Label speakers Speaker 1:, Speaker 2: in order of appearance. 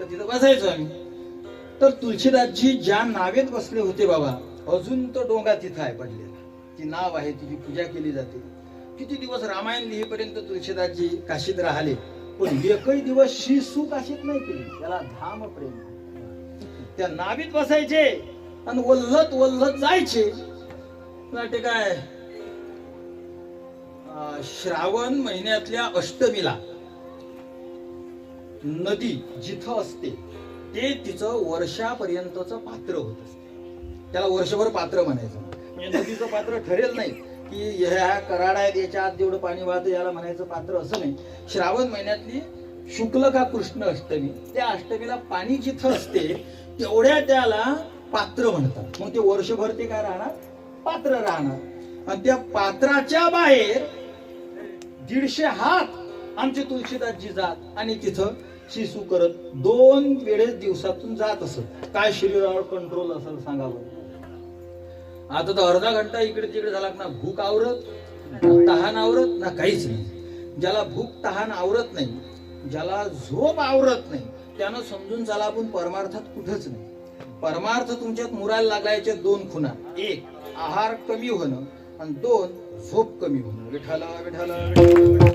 Speaker 1: तर तिथं बसायचो आम्ही. तर तुळशीदासजी ज्या नावेत बसले होते बाबा अजून तो डोंगा तिथं आहे पडलेला. ती नाव आहे तिची पूजा केली जाते. किती दिवस रामायण लिहिपर्यंत तुळशीदासजी काशीत राहिले पण एकही दिवस श्री काशीत नाही केली. त्याला धाम प्रेम. त्या नावीत बसायचे आणि वल्लत वल्लत जायचे. ते काय? अं, श्रावण महिन्यातल्या अष्टमीला. नदी जिथं असते ते तिचं वर्षापर्यंतचं पात्र होत असते. त्याला वर्षभर पात्र म्हणायचं म्हणजे नदीचं पात्र ठरेल नाही की ह्या कराड आहेत याच्या आत जेवढं पाणी वाहतं याला म्हणायचं पात्र असं नाही. श्रावण महिन्यातली शुक्ल का कृष्ण अष्टमी त्या अष्टमीला पाणी जिथं असते तेवढ्या त्याला पात्र म्हणतात. मग ते वर्षभर ते काय राहणार? पात्र राहणार. आणि त्या पात्राच्या बाहेर दीडशे हात आमचे तुळशीदासजी जात आणि तिथं शिसू करत दोन वेळेस दिवसातून जात असत. काय शरीरावर कंट्रोल असेल सांगावं आता तर अर्धा घंटा इकडे तिकडे झाला ना भूक आवरत तहान आवरत ना काहीच नाही. ज्याला भूक तहान आवरत नाही ज्याला झोप आवरत नाही त्यानं समजून झाला आपण परमार्थात कुठंच नाही. परमार्थ तुमच्यात मुरायला लागलायच्या दोन खुणा. एक आहार कमी होणं आणि दोन झोप कमी होणं. विठाला विठाला